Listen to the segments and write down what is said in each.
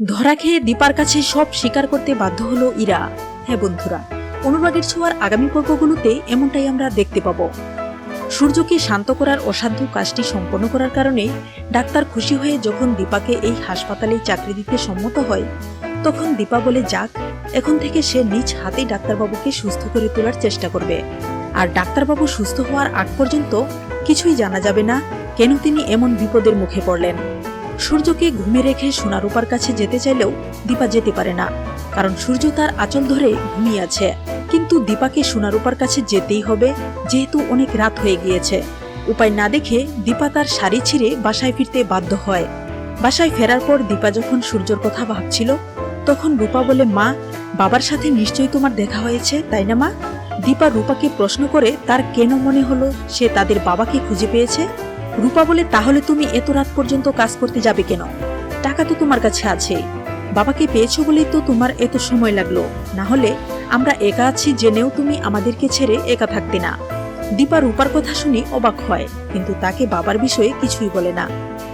ধরা খেয়ে দীপার কাছে সব স্বীকার করতে বাধ্য হলো ইরা। হ্যাঁ বন্ধুরা, অনুরাগের ছোঁয়ার আগামী পর্বগুলোতে এমনটাই আমরা দেখতে পাব। সূর্যকে শান্ত করার অসাধ্য কাজটি সম্পন্ন করার কারণে ডাক্তার খুশি হয়ে যখন দীপাকে এই হাসপাতালে চাকরি দিতে সম্মত হয়, তখন দীপা বলে, যাক, এখন থেকে সে নিজ হাতেই ডাক্তারবাবুকে সুস্থ করে তোলার চেষ্টা করবে। আর ডাক্তারবাবু সুস্থ হওয়ার আগ পর্যন্ত কিছুই জানা যাবে না কেন তিনি এমন বিপদের মুখে পড়লেন। সূর্যকে ঘুমে রেখে সোনারূপার কাছে যেতে চাইলেও দীপা যেতে পারে না। কারণ সূর্য তার আঁচল ধরে ঘুমিয়ে আছে। কিন্তু দীপাকে সোনারূপার কাছে যেতেই হবে, যেহেতু অনেক রাত হয়ে গিয়েছে। উপায় না দেখে দীপা তার শাড়ি ছিঁড়ে বাসায় ফিরতে বাধ্য হয়। বাসায় ফেরার পর দীপা যখন সূর্যর কথা ভাবছিল, তখন রূপা বলে, মা, বাবার সাথে নিশ্চয়ই তোমার দেখা হয়েছে, তাই না মা? দীপা রূপাকে প্রশ্ন করে, তার কেন মনে হলো? সে তাদের বাবাকে খুঁজে পেয়েছে? রূপা বলে, তাহলে তুমি এত রাত পর্যন্ত কাজ করতে যাবে কেন? টাকা তো তোমার কাছে আছে। বাবাকে পেয়েছ বলেই তো তোমার এত সময় লাগল। না হলে আমরা একা আছি, জেনেও তুমি আমাদেরকে ছেড়ে একা থাকতে না। দীপা রূপার কথা শুনে অবাক হয়, কিন্তু তাকে বাবার বিষয়ে কিছুই বলে না।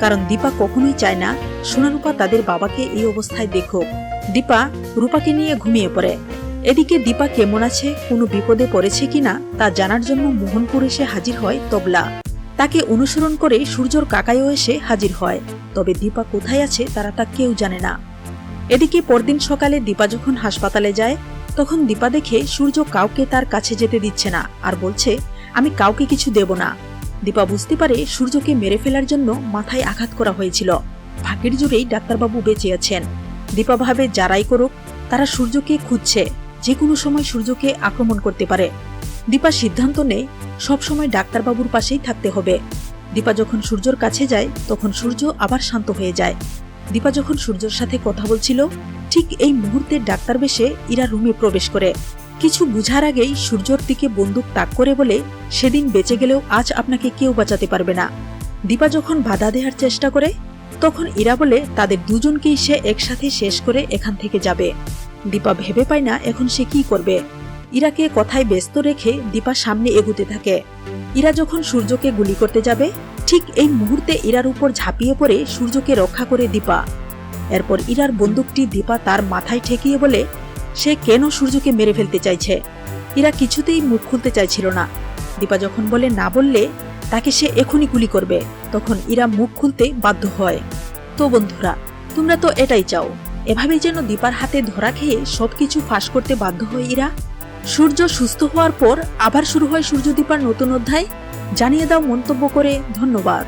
কারণ দীপা কখনোই চায় না সোনারূপা তাদের বাবাকে এই অবস্থায় দেখুক। দীপা রূপাকে নিয়ে ঘুমিয়ে পড়ে। এদিকে দীপা কেমন আছে, কোনো বিপদে পড়েছে কিনা, তা জানার জন্য মোহনপুর এসে হাজির হয় তবলা। তাকে অনুসরণ করে সূর্যর কাকাইও এসে হাজির হয়। তবে দীপা কোথায় আছে তারা তা কেউ জানে না। এদিকে পরদিন সকালে দীপা যখন হাসপাতালে যায়, তখন দীপা দেখে সূর্য কাউকে তার কাছে যেতে দিচ্ছে না আর বলছে, আমি কাউকে কিছু দেব না। দীপা বুঝতে পারে সূর্যকে মেরে ফেলার জন্য মাথায় আঘাত করা হয়েছিল। ভাগ্যের জুড়েই ডাক্তারবাবু বেঁচে আছেন। দীপা ভাবে, যারাই করুক, তারা সূর্যকে খুঁজছে। যে কোনো সময় সূর্যকে আক্রমণ করতে পারে। দীপা সিদ্ধান্ত নেয় সবসময় ডাক্তারবাবুর পাশেই থাকতে হবে। দীপা যখন সূর্যর কাছে যায়, তখন সূর্য আবার শান্ত হয়ে যায়। দীপা যখন সূর্যর সাথে কথা বলছিল, ঠিক এই মুহূর্তে ডাক্তার বেশে ইরা রুমে প্রবেশ করে। কিছু বুঝার আগেই সূর্যর দিকে বন্দুক তাক করে বলে, সেদিন বেঁচে গেলেও আজ আপনাকে কেউ বাঁচাতে পারবে না। দীপা যখন বাধা দেওয়ার চেষ্টা করে, তখন ইরা বলে, তাদের দুজনকেই সে একসাথে শেষ করে এখান থেকে যাবে। দীপা ভেবে পায় না এখন সে কি করবে। ইরাকে কথায় ব্যস্ত রেখে দীপা সামনে এগুতে থাকে। ইরা যখন সূর্যকে গুলি করতে যাবে, ঠিক এই মুহূর্তে ইরার উপর ঝাঁপিয়ে পড়ে সূর্যকে রক্ষা করে দীপা। এরপর ইরার বন্দুকটি দীপা তার মাথায় ঠেকিয়ে বলে, সে কেন সূর্যকে মেরে ফেলতে চাইছে? ইরা কিছুতেই মুখ খুলতে চাইছিল না। দীপা যখন বলে, না বললে, তাকে সে এখনই গুলি করবে। তখন ইরা মুখ খুলতে বাধ্য হয়। তো বন্ধুরা, তোমরা তো এটাই চাও। এভাবেই যেন দীপার হাতে ধরা খেয়ে সবকিছু ফাঁস করতে বাধ্য হয় ইরা? সূর্য সুস্থ হওয়ার পর আবার শুরু হয় সূর্যদীপার নতুন অধ্যায়। জানিয়ে দাও মন্তব্য করে ধন্যবাদ।